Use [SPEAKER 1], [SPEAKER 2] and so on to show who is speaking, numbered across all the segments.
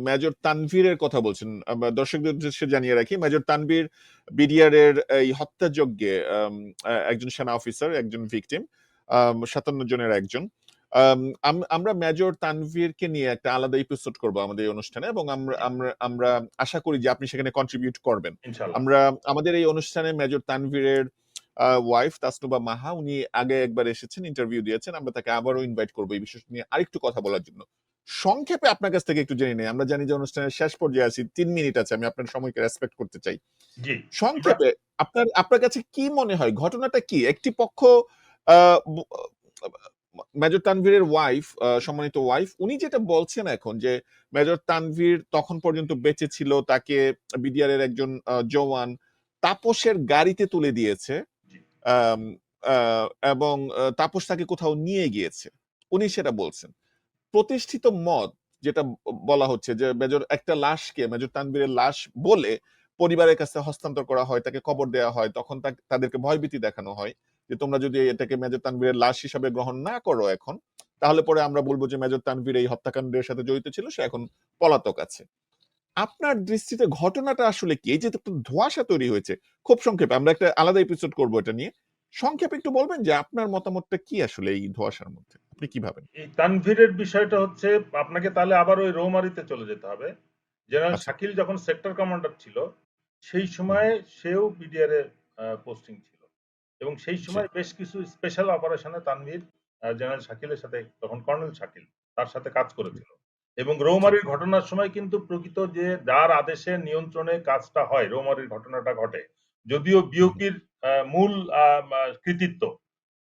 [SPEAKER 1] Major তানভীরের কথা বলছেন। দর্শকদের উদ্দেশ্যে জানিয়ে রাখি মেজর তানভীর বিডিআর এর এই হত্যাযজ্ঞে একজন সেনা অফিসার একজন ভিকটিম সাতান্ন জনের একজন। আম, আম- আমরা মেজর তানভীরকে নিয়ে একটা আলাদা এপিসোড করব আমাদের এই অনুষ্ঠানে এবং আমরা আমরা আমরা আশা করি যে আপনি সেখানে কন্ট্রিবিউট করবেন। আমরা আমাদের এই অনুষ্ঠানে মেজর তানভীরের ওয়াইফ তাসনুবা মাহা উনি আগে একবার এসেছেন ইন্টারভিউ দিয়েছেন আমরা তাকে আবারও ইনভাইট করব এই বিষয় নিয়ে আরেকটু কথা বলার জন্য। সংক্ষেপে আপনার কাছ থেকে একটু জেনে নেই। আমরা জানি যে অনুষ্ঠানের শেষ পর্যায়ে আছি তিন মিনিট আছে আমি আপনার সময়কে রেসপেক্ট করতে চাই। সংক্ষেপে আপনার আপনার কাছে কি মনে হয় ঘটনাটা কি? একটি পক্ষ মেজর তানভীরের ওয়াইফ সম্মানিত ওয়াইফ উনি যেটা বলছেন এখন যে মেজর তানভীর তখন পর্যন্ত বেঁচে ছিল তাকে বিডিআর এর একজন জওয়ান তাপসের গাড়িতে তুলে দিয়েছে এবং তাপস তাকে কোথাও নিয়ে গিয়েছে। উনি সেটা বলছেন। প্রতিষ্ঠিত মত যেটা বলা হচ্ছে যে মেজর একটা লাশকে, মেজর তানভীরের লাশ বলে পরিবারের কাছে হস্তান্তর করা হয়, তাকে কবর দেওয়া হয়, তখন তাদেরকে ভয়ভীতি দেখানো হয় যে তোমরা যদি এটাকে মেজর তানভীরের লাশ হিসাবে গ্রহণ না করো এখন, তাহলে পরে আমরা বলব যে মেজর তানভীর এই হত্যাকাণ্ডের সাথে জড়িত ছিল, সে এখন পলাতক আছে। আপনার দৃষ্টিতে ঘটনাটা আসলে কি? এই যে ধোঁয়াশা তৈরি হয়েছে, খুব সংক্ষেপে, আমরা একটা আলাদা এপিসোড করব এটা নিয়ে। সংক্ষেপে একটু বলবেন যে আপনার মতামতটা কি আসলে এই ধোঁয়াশার মধ্যে? আপনি কি ভাবেন?
[SPEAKER 2] এই তানভীরের বিষয়টা হচ্ছে আপনাকে তাহলে আবার ওই রৌমারিতে চলে যেতে হবে। জেনারেল
[SPEAKER 1] আচ্ছা।
[SPEAKER 2] শাকিল যখন সেক্টর কমান্ডার ছিল সেই সময় সেও বিডিআর এ পোস্টিং ছিল। এবং সেই সময় বেশ কিছু স্পেশাল অপারেশনে তানভীর জেনারেল শাকিলের সাথে তখন কর্নেল শাকিল তার সাথে কাজ করেছিল। এবং রৌমারির ঘটনার সময় কিন্তু প্রকৃত যে যার আদেশে নিয়ন্ত্রণে কাজটা হয় রৌমারির ঘটনাটা ঘটে যদিও বিওপির মূল কৃতিত্ব।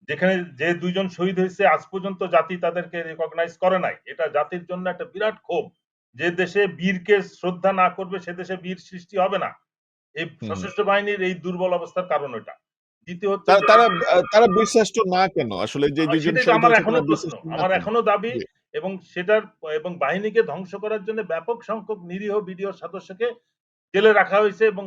[SPEAKER 2] যেখানে যে দুইজন শহীদ হয়েছে আজ পর্যন্ত জাতি তাদেরকে রেকগনাইজ করে নাই। এটা জাতির জন্য একটা বিরাট ক্ষোভ যে দেশে বীরকে শ্রদ্ধা না করবে সে দেশে বীর সৃষ্টি হবে না। এই সশস্ত্র বাহিনীর এই দুর্বল অবস্থার কারণ দ্বিতীয় হচ্ছে
[SPEAKER 1] তারা তারা না কেন? আসলে যে
[SPEAKER 2] আমার
[SPEAKER 1] এখনও
[SPEAKER 2] আমার এখনও দাবি এবং সেটার এবং বাহিনীকে ধ্বংস করার জন্য ব্যাপক সংখ্যক নিরীহ বিডিও সদস্যকে জেলে রাখা হয়েছে এবং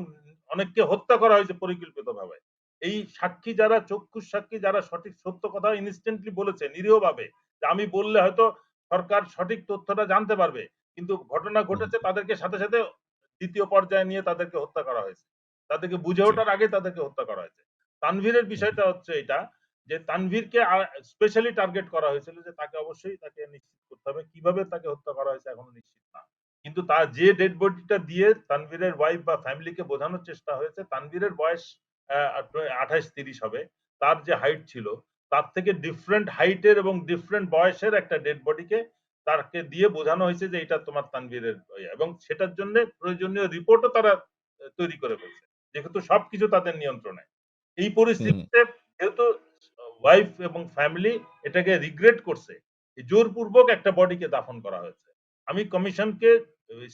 [SPEAKER 2] অনেককে হত্যা করা হয়েছে পরিকল্পিতভাবে। এই সাক্ষী যারা চক্ষুষ সাক্ষী যারা সঠিক সত্য কথা ইনস্ট্যান্টলি বলেছে নিরীহভাবে যে আমি বললে হয়তো সরকার সঠিক তথ্যটা জানতে পারবে কিন্তু ঘটনা ঘটেছে তাদেরকে সাথে সাথে দ্বিতীয় পর্যায়ে নিয়ে তাদেরকে হত্যা করা হয়েছে। তাদেরকে বুঝে ওঠার আগে তাদেরকে হত্যা করা হয়েছে। তানভীরের বিষয়টা হচ্ছে এটা যে তানভীরকে স্পেশালি টার্গেট করা হয়েছিল যে তাকে অবশ্যই তাকে নিশ্চিত করতে হবে। কীভাবে তাকে হত্যা করা হয়েছে এখনও নিশ্চিত না। কিন্তু তার যে ডেড বডিটা দিয়ে তানভীরের ওয়াইফ বা ফ্যামিলিকে বোঝানোর চেষ্টা হয়েছে তানভীরের বয়স আঠাইশ তিরিশ হবে। তার যে হাইট ছিল তার থেকে ডিফারেন্ট হাইটের এবং ডিফারেন্ট বয়সের একটা ডেড বডিকে তাকে দিয়ে বোঝানো হয়েছে যে এটা তোমার তানভীরের ইয়ে। এবং সেটার জন্য প্রয়োজনীয় রিপোর্টও তারা তৈরি করে ফেলছে। যেহেতু সবকিছু তাদের নিয়ন্ত্রণে। এই পরিস্থিতিতে যেহেতু ওয়াইফ এবং ফ্যামিলি এটাকে রিগ্রেট করছে জোরপূর্বক একটা বডিকে দাফন করা হয়েছে। আমি কমিশনকে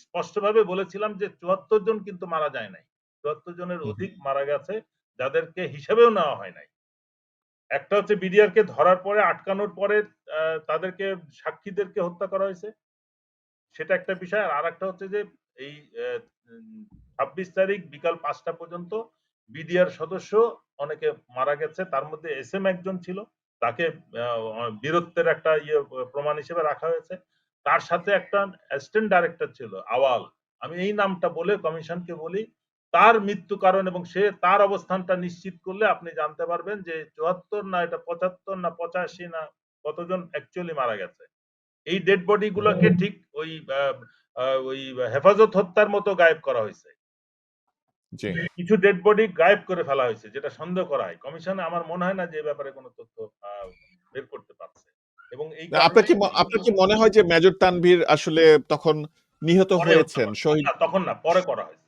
[SPEAKER 2] স্পষ্টভাবে বলেছিলাম যে চুয়াত্তর জন কিন্তু মারা যায় নাই। চুয়াত্তর জনের অধিক মারা গেছে যাদেরকে হিসেবেও নেওয়া হয় নাই। একটা হচ্ছে বিডিআর কে ধরার পরে আটকানোর পরে তাদেরকে সাক্ষীদেরকে হত্যা করা হয়েছে। সেটা একটা বিষয়। আর আরেকটা হচ্ছে যে এই ছাব্বিশ তারিখ বিকাল পাঁচটা পর্যন্ত বিডিআর সদস্য অনেকে মারা গেছে। তার মধ্যে এস এম একজন ছিল। তাকে বীরত্বের একটা ইয়ে প্রমাণ হিসেবে রাখা হয়েছে। তার সাথে একটা অ্যাসিস্ট্যান্ট ডাইরেক্টর ছিল আওয়াল। আমি এই নামটা বলে কমিশনকে বলি তার মৃত্যু কারণ এবং সে তার অবস্থানটা নিশ্চিত করলে আপনি জানতে পারবেন যে চুয়াত্তর না এটা পঁচাত্তর না পঁচাশি না কতজন অ্যাকচুয়ালি মারা গেছে। এই ডেড বডি গুলোকে ঠিক ওই ওই হেফাজত হত্যার মতো গায়েব করা হয়েছে। কিছু ডেড বডি গায়েব করে ফেলা হয়েছে যেটা সন্দেহ করা হয় কমিশনে আমার মনে হয় না যে ব্যাপারে কোনো তথ্য আহ, বের করতে পারছে। এবং এই
[SPEAKER 1] আপনার কি আপনার কি মনে হয় যে মেজর তানভীর আসলে তখন নিহত হয়েছেন শহীদ?
[SPEAKER 2] তখন না পরে করা হয়েছে।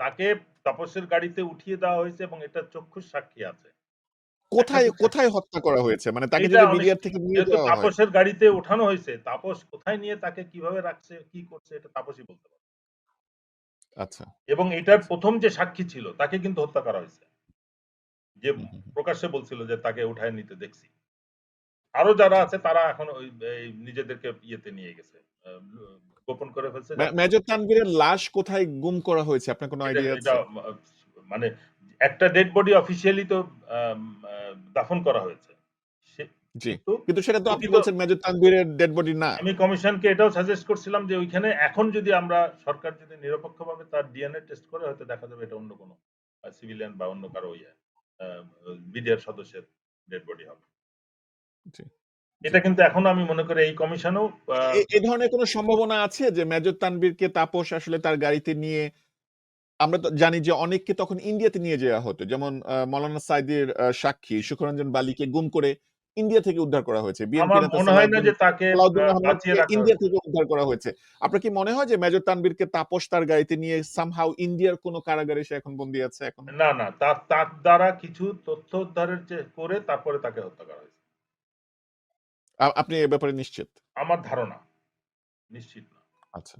[SPEAKER 2] তাকে তাপসের গাড়িতে উঠিয়ে দেওয়া হয়েছে এবং এটা চক্ষুষ সাক্ষী আছে।
[SPEAKER 1] কোথায় কোথায় হত্যা করা হয়েছে? মানে তাকে যদি বিডিআর থেকে নিয়ে যাওয়া হয়।
[SPEAKER 2] তাপসের গাড়িতে ওঠানো হয়েছে তাপস কোথায় নিয়ে তাকে কীভাবে রাখছে কি করছে এটা তাপসই বলতে পারে
[SPEAKER 1] আচ্ছা।
[SPEAKER 2] এবং এটার প্রথম যে সাক্ষী ছিল তাকে কিন্তু হত্যা করা হয়েছে। যে। প্রকাশ্যে বলছিল যে তাকে উঠায় নিতে দেখছি। আরও যারা আছে তারা এখন ওই নিজেদেরকে ইয়েতে নিয়ে গেছে গোপন করে ফেলছে
[SPEAKER 1] মেজর তানভীরের লাশ কোথায় গুম করা হয়েছে আপনার কোনো আইডিয়া আছে
[SPEAKER 2] মানে একটা ডেড বডি অফিসিয়ালি তো দাফন করা হয়েছে
[SPEAKER 1] জি।
[SPEAKER 2] কিন্তু
[SPEAKER 1] সেটা তো আপনি বলছেন মেজর তানভীরের ডেড বডি না।
[SPEAKER 2] আমি কমিশনকে এটাও সাজেস্ট করছিলাম যে ওইখানে এখন যদি আমরা সরকার যদি নিরপেক্ষভাবে তার ডিএনএ টেস্ট করে হয়তো দেখা যাবে এটা অন্য কোনো সিভিলিয়ান বা অন্য কারও ইয়ে বিডিআর সদস্যের ডেড বডি হবে।
[SPEAKER 1] জি।
[SPEAKER 2] এটা কিন্তু এখনও আমি মনে করি এই কমিশনও আ
[SPEAKER 1] এ এ ধরনের কোনো সম্ভাবনা আছে যে মেজর তানভীরকে তাপস আসলে তার গাড়িতে নিয়ে আমরা তো জানি যে অনেককে তখন ইন্ডিয়াতে নিয়ে যাওয়া হতো। যেমন সাঈদীর আ সাক্ষী সুখরঞ্জন বালিকে গুম করে ইন্ডিয়া থেকে উদ্ধার করা হয়েছে।
[SPEAKER 2] আমার মনে হয় না যে তাকে
[SPEAKER 1] ইন্ডিয়া থেকে উদ্ধার করা হয়েছে। আপনার কি মনে হয় যে মেজর তানভীরকে তাপস তার গাড়িতে নিয়ে সামহাউ ইন্ডিয়ার কোনো কারাগারে সে এখন বন্দী আছে এখন?
[SPEAKER 2] না, না। তার তার দ্বারা কিছু তথ্য উদ্ধারের করে তারপরে তাকে হত্যা করা হয়েছে।
[SPEAKER 1] আ আপনি এ ব্যাপারে নিশ্চিত?
[SPEAKER 2] আমার ধারণা। নিশ্চিত না।
[SPEAKER 1] আচ্ছা।